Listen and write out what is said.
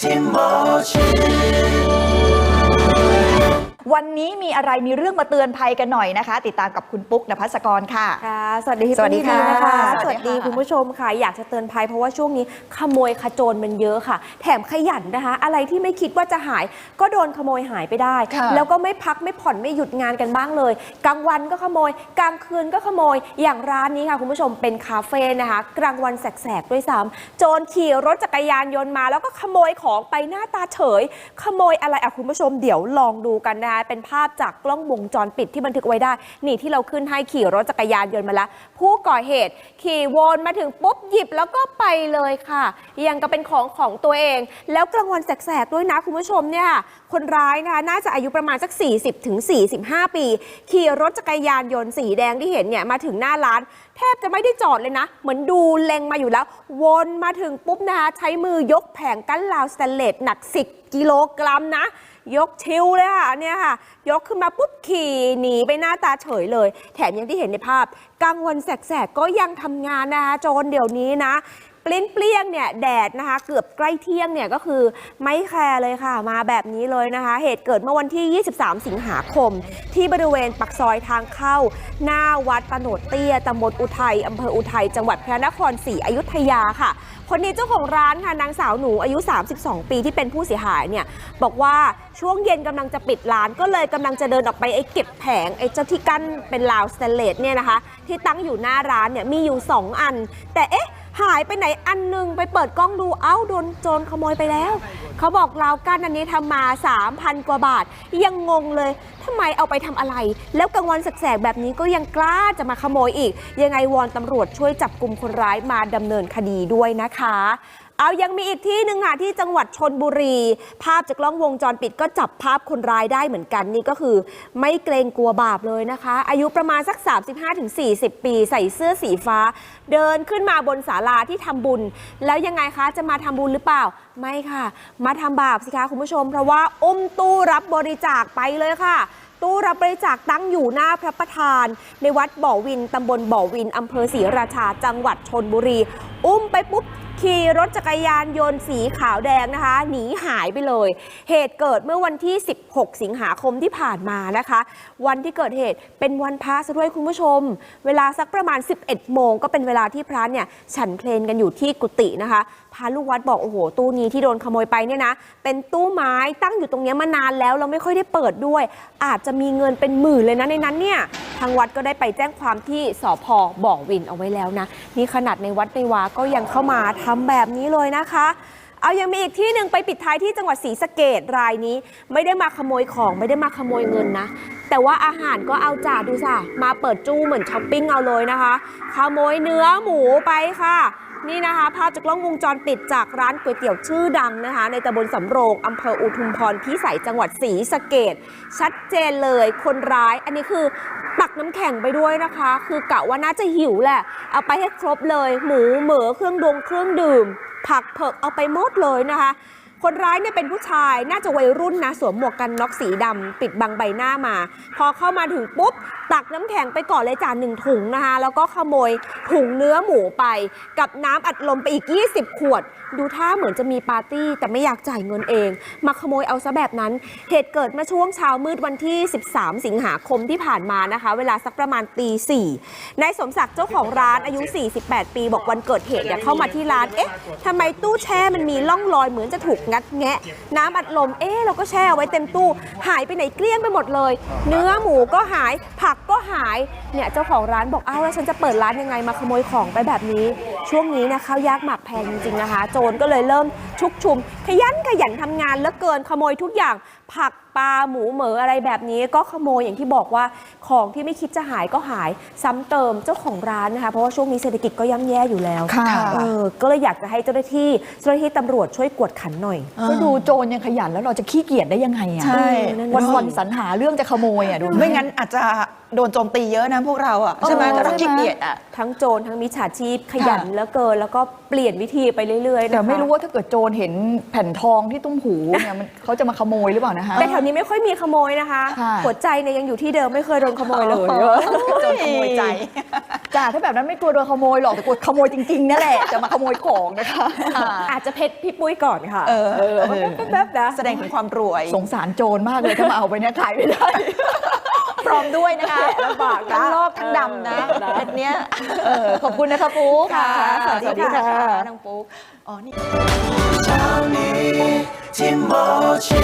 ที่หมอชิด วันนี้มีอะไรมีเรื่องมาเตือนภัยกันหน่อยนะคะ ติดตามกับคุณปุ๊กนภัสกรค่ะ ค่ะ สวัสดีพี่สวัสดีปุ้ยค่ะนะคะ สสวัวัสสดีดีค่ะ คุณผู้ชมค่ะ อยากจะเตือนภัยเพราะว่าช่วงนี้ขโมยขโจรมันเยอะค่ะ แถมขยันนะคะ อะไรที่ไม่คิดว่าจะหาย ก็โดนขโมยหายไปได้ ค่ะแล้วก็ไม่พักไม่ผ่อนไม่หยุดงานกันบ้างเลย กลางวันก็ขโมย กลางคืนก็ขโมย อย่างร้านนี้ค่ะคุณผู้ชมเป็นคาเฟ่นะคะ กลางวันแสกๆด้วยซ้ำโจรขี่รถจักรยานยนต์มา แล้วก็ขโมยของไปหน้าตาเฉย ขโมยอะไรอะคุณผู้ชมเดี๋ยวลองดูกันนะคะเป็นภาพจากกล้องวงจรปิดที่บันทึกไว้ได้ นี่ที่เราขึ้นให้ขี่รถจักรยานยนต์มาแล้ว ผู้ก่อเหตุขี่วนมาถึงปุ๊บหยิบแล้วก็ไปเลยค่ะ ยังก็เป็นของของตัวเอง แล้วกลางวันแสกๆด้วยนะคุณผู้ชมเนี่ยคนร้ายนะคะน่าจะอายุประมาณสัก 40ถึง45 ปี ขี่รถจักรยานยนต์สีแดงที่เห็นเนี่ยมาถึงหน้าร้าน แทบจะไม่ได้จอดเลยนะ เหมือนดูเล็งมาอยู่แล้ว วนมาถึงปุ๊บนะคะใช้มือยกแผงกั้นราวสแตนเลสหนัก 10 กิโลกรัมนะ ยกชิวเลยค่ะเนี่ยค่ะ ยกขึ้นมาปุ๊บขี่หนีไปหน้าตาเฉยเลย แถมยังที่เห็นในภาพกลางวันแสกๆก็ยังทำงานนะคะโจรเดี๋ยวนี้นะ ปลิ้นเปลี่ยงเนี่ยแดดนะคะ เกือบใกล้เที่ยงเนี่ยก็คือไม่แคร์เลยค่ะ มาแบบนี้เลยนะคะ เหตุเกิดเมื่อวันที่ 23 สิงหาคม ที่บริเวณปักซอยทางเข้า หน้าวัดตะโนดเตี้ยตำบลอุทัยอำเภออุทัยจังหวัดพระนครศรีอยุธยาค่ะ คนนี้เจ้าของร้านค่ะนางสาวหนูอายุ 32 ปีที่เป็นผู้เสียหายเนี่ยบอกว่าช่วงเย็นกำลังจะปิดร้านก็เลยกำลังจะเดินออกไปไอ้เก็บแผงไอ้เจ้าที่กั้นเป็นราวสแตเลสเนี่ยนะคะ ที่ตั้งอยู่หน้าร้านเนี่ยมีอยู่ 2 อัน แต่เอ๊ะ หายไปไหนอันหนึงไปเปิดกล้องดูเอ้าโดนโจรขโมยไปแล้ว เขาบอกราวกั้นอันนี้ทำมา 3,000 กว่าบาท ยังงงเลยทำไมเอาไปทำอะไร แล้วกลางวันแสกๆแบบนี้ก็ยังกล้าจะมาขโมยอีก ยังไงวอนตำรวจช่วยจับกลุ่มคนร้ายมาดำเนินคดีด้วยนะคะ เอายังมีอีกที่หนึ่งค่ะที่จังหวัดชนบุรี ภาพจากกล้องวงจรปิดก็จับภาพคนร้ายได้เหมือนกันนี่ก็คือ ไม่เกรงกลัวบาปเลยนะคะ อายุประมาณสัก 35-40 ปี ใส่เสื้อสีฟ้า เดินขึ้นมาบนศาลาที่ทำบุญ แล้วยังไงคะจะมาทำบุญหรือเปล่า ไม่ค่ะ มาทำบาปสิคะคุณผู้ชม เพราะว่าอุ้มตู้รับบริจาคไปเลยค่ะตู้รับบริจาคตั้งอยู่หน้าพระประธาน ในวัดบ่อวินตำบลบ่อวินอำเภอศรีราชาจังหวัดชนบุรี อุ้มไปปุ๊บ ขี่รถจักรยานยนต์สีขาวแดงนะคะ หนีหายไปเลย เหตุเกิดเมื่อวันที่ 16 สิงหาคมที่ผ่านมานะคะ วันที่เกิดเหตุเป็นวันพระซะด้วยคุณผู้ชม เวลาสักประมาณ 11 โมงก็เป็นเวลาที่พระเนี่ยฉันเพลนกันอยู่ที่กุฏินะคะพระลูกวัดบอกโอ้โหตู้นี้ที่โดนขโมยไปเนี่ยนะ เป็นตู้ไม้ตั้งอยู่ตรงนี้มานานแล้วเราไม่ค่อยได้เปิดด้วย อาจจะมีเงินเป็นหมื่นเลยนะในนั้นเนี่ยทางวัดก็ได้ไปแจ้งความที่สพบ่อวินเอาไว้แล้วนะนี่ขนาดในวัดในวาก็ยังเข้ามาทำแบบนี้เลยนะคะ เอายังมีอีกที่หนึ่งไปปิดท้ายที่จังหวัดศรีสะเกดรายนี้ ไม่ได้มาขโมยของไม่ได้มาขโมยเงินนะ แต่ว่าอาหารก็เอาจ่าดูสิมาเปิดจู้เหมือนช้อปปิ้งเอาเลยนะคะ ขโมยเนื้อหมูไปค่ะนี่นะคะภาพจากกล้องวงจรปิดจากร้านก๋วยเตี๋ยวชื่อดังนะคะ ในตำบลสำโรงอำเภออุทุมพรพิสัยจังหวัดศรีสะเกดชัดเจนเลยคนร้าย อันนี้คือ ตักน้ำแข็งไปด้วยนะคะ คือกะว่าน่าจะหิวแหละ เอาไปให้ครบเลย หมูเหมือเครื่องดงเครื่องดื่ม ผักเผือกเอาไปหมดเลยนะคะ คนร้ายเนี่ยเป็นผู้ชายน่าจะวัยรุ่นนะ สวมหมวกกันน็อกสีดำปิดบังใบหน้ามา พอเข้ามาถึงปุ๊บ ตักน้ำแข็งไปก่อนเลยจ้าหนึ่งถุงนะคะ แล้วก็ขโมยถุงเนื้อหมูไป กับน้ำอัดลมไปอีก 20 ขวด ดูท่าเหมือนจะมีปาร์ตี้ แต่ไม่อยากจ่ายเงินเอง มาขโมยเอาซะแบบนั้น เหตุเกิดเมื่อช่วงเช้ามืดวันที่ 13 สิงหาคมที่ผ่านมานะคะ เวลาสักประมาณตีสี่นายสมศักดิ์เจ้าของร้านอายุ 48 ปี บอกวันเกิดเหตุเนี่ยเข้ามาที่ร้านเอ๊ะทำไมตู้แช่มันมีร่องรอยเหมือนจะถูกงัดแงะ น้ำอัดลม เอ๊ะเราก็แช่เอาไว้เต็มตู้ หายไปไหนเกลี้ยงไปหมดเลย เนื้อหมูก็หาย ผักก็หาย เนี่ยเจ้าของร้านบอกอ้าวแล้วฉันจะเปิดร้านยังไงมาขโมยของไปแบบนี้ ช่วงนี้นะข้าวยากหมักแพงจริงๆนะคะ โจรก็เลยเริ่มชุกชุม ขยันขยันทำงานเหลือเกินขโมยทุกอย่างผักปลาหมูเหมืออะไรแบบนี้ ก็ขโมยอย่างที่บอกว่าของที่ไม่คิดจะหายก็หายซ้ำเติมเจ้าของร้านนะคะ เพราะว่าช่วงนี้เศรษฐกิจก็ย่ำแย่อยู่แล้วค่ะเออก็เลยอยากจะให้เจ้าหน้าที่เจ้าหน้าที่ตำรวจช่วยกวดขันหน่อย ก็ดูโจรยังขยันแล้วเราจะขี้เกียจได้ยังไงอะใช่วันวันๆสรรหาเรื่องจะขโมยอะดูไม่งั้นอาจจะโดนโจมตีเยอะนะพวกเราอะใช่ไหมเออถ้าเราใช่ไหมขี้เกียจอะทั้งโจรทั้งมิจฉาชีพขยันเหลือเกินแล้วก็เปลี่ยนวิธีไปเรื่อยๆนะคะแต่ไม่รู้ว่าถ้าเกิดโจรเห็นแผ่นทองที่ตุ้มหูเนี่ยมันเขาจะมาขโมยหรือเปล่านะคะ แต่แถวนี้ไม่ค่อยมีขโมยนะคะค่ะ หัวใจเนี่ยยังอยู่ที่เดิมไม่เคยโดนขโมยเลยโจรขโมยใจ จ้าถ้าแบบนั้นไม่กลัวโดนขโมยหรอกแต่กลัวขโมยจริงๆนั่นแหละจะมาขโมยของนะคะ อาจจะเพชรพี่ปุ้ยก่อนค่ะเออเออแป๊บๆนะ แสดงถึงความรวย สงสารโจรมากเลยถ้ามาเอาไปเนี่ยขายไม่ได้ พร้อมด้วยนะคะลำบากนะทั้งลอกทั้งดำนะเออเม็ดเนี้ยเออขอบคุณนะคะปุ๊กค่ะ สวัสดีค่ะ น้องปุ๊กอ๋อนี่เ ті мочі.